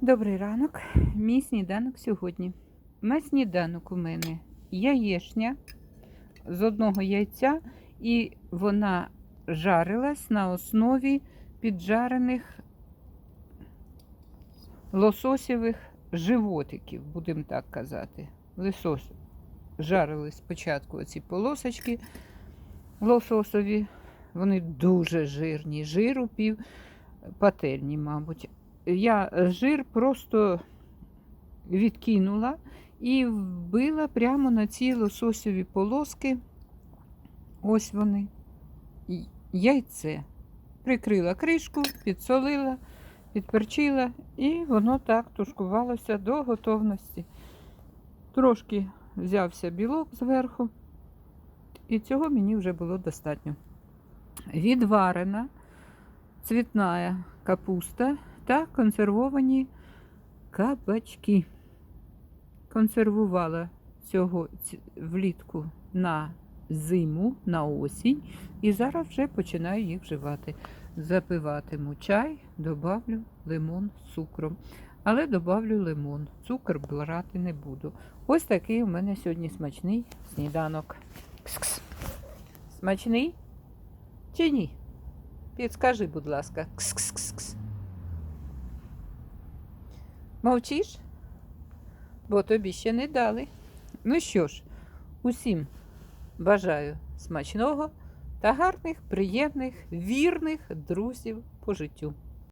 Добрий ранок. Мій сніданок сьогодні. На сніданок у мене яєшня з одного яйця, і вона жарилась на основі піджарених лососєвих животиків, будемо так казати. Лосось. Жарили спочатку оці полосочки лососові. Вони дуже жирні, жиру пів пательні, мабуть я жир просто відкинула і вбила прямо на ці лососові полоски. Ось вони. Яйце. Прикрила кришку, підсолила, підперчила, і воно так тушкувалося до готовності. Трошки взявся білок зверху, і цього мені вже було достатньо. Відварена цвітна капуста та консервовані кабачки. Консервувала цього влітку на зиму, на осінь, і зараз вже починаю їх вживати. Запиватиму чай, добавлю лимон з цукром. Але добавлю лимон. Цукор брати не буду. Ось такий у мене сьогодні смачний сніданок. Кс-кс. Смачний? Чи ні? Підскажи, будь ласка. Кс-кс-кс-кс. Мовчиш? Бо тобі ще не дали. Ну що ж, усім бажаю смачного та гарних, приємних, вірних друзів по життю.